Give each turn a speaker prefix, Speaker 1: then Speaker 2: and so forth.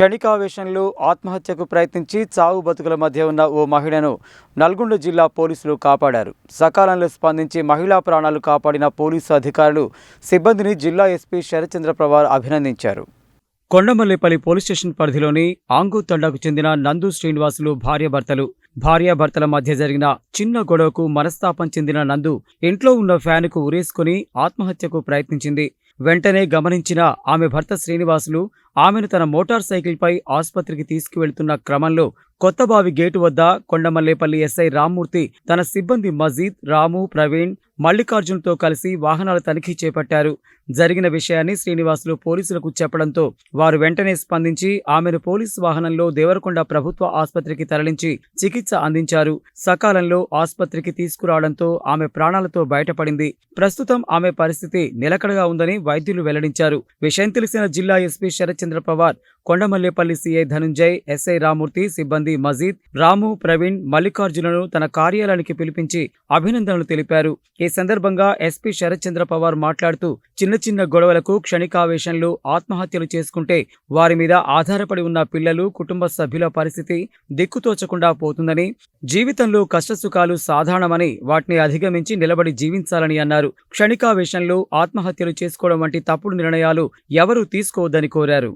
Speaker 1: క్షణికావేశంలో ఆత్మహత్యకు ప్రయత్నించి చావు బతుకుల మధ్య ఉన్న ఓ మహిళను నల్గొండ జిల్లా పోలీసులు కాపాడారు. సకాలంలో స్పందించి మహిళా ప్రాణాలు కాపాడిన పోలీసు అధికారులు సిబ్బందిని జిల్లా ఎస్పీ శరచంద్ర ప్రవార్ అభినందించారు. కొండమల్లిపల్లి పోలీస్ స్టేషన్ పరిధిలోని ఆంగు తండాకు చెందిన నందు శ్రీనివాసులు భార్యాభర్తలు. భార్యాభర్తల మధ్య జరిగిన చిన్న గొడవకు మనస్తాపం చెందిన నందు ఇంట్లో ఉన్న ఫ్యానుకు ఉరేసుకుని ఆత్మహత్యకు ప్రయత్నించింది. వెంటనే గమనించిన ఆమె భర్త శ్రీనివాసులు ఆమెను తన మోటార్ సైకిల్పై ఆసుపత్రికి తీసుకువెళ్తున్న క్రమంలో కొత్తబావి గేటు వద్ద కొండమల్లేపల్లి ఎస్ఐ రామ్మూర్తి తన సిబ్బంది మజీద్ రాము ప్రవీణ్ మల్లికార్జున్తో కలిసి వాహనాల తనిఖీ చేపట్టారు. జరిగిన విషయాన్ని శ్రీనివాసులు పోలీసులకు చెప్పడంతో వారు వెంటనే స్పందించి ఆమెను పోలీసు వాహనంలో దేవరకొండ ప్రభుత్వ ఆసుపత్రికి తరలించి చికిత్స అందించారు. సకాలంలో ఆసుపత్రికి తీసుకురావడంతో ఆమె ప్రాణాలతో బయటపడింది. ప్రస్తుతం ఆమె పరిస్థితి నిలకడగా ఉందని వైద్యులు వెల్లడించారు. విషయం తెలిసిన జిల్లా SP Rajendra Pawar Kondamallepalli CI Dhanunjay SI Ramurthy సిబ్బంది మజీద్ రాము ప్రవీణ్ మల్లికార్జునను తన కార్యాలయానికి పిలిపించి అభినందనలు తెలిపారు. ఈ సందర్భంగా ఎస్పీ శరత్చంద్ర పవార్ మాట్లాడుతూ చిన్న చిన్న గొడవలకు క్షణికావేశంలో ఆత్మహత్యలు చేసుకుంటే వారి మీద ఆధారపడి ఉన్న పిల్లలు కుటుంబ సభ్యుల పరిస్థితి దిక్కుతోచకుండా పోతుందని జీవితంలో కష్టసుఖాలు సాధారణమని వాటిని అధిగమించి నిలబడి జీవించాలని అన్నారు. క్షణికావేశంలో ఆత్మహత్యలు చేసుకోవడం వంటి తప్పుడు నిర్ణయాలు ఎవరూ తీసుకోవద్దని కోరారు.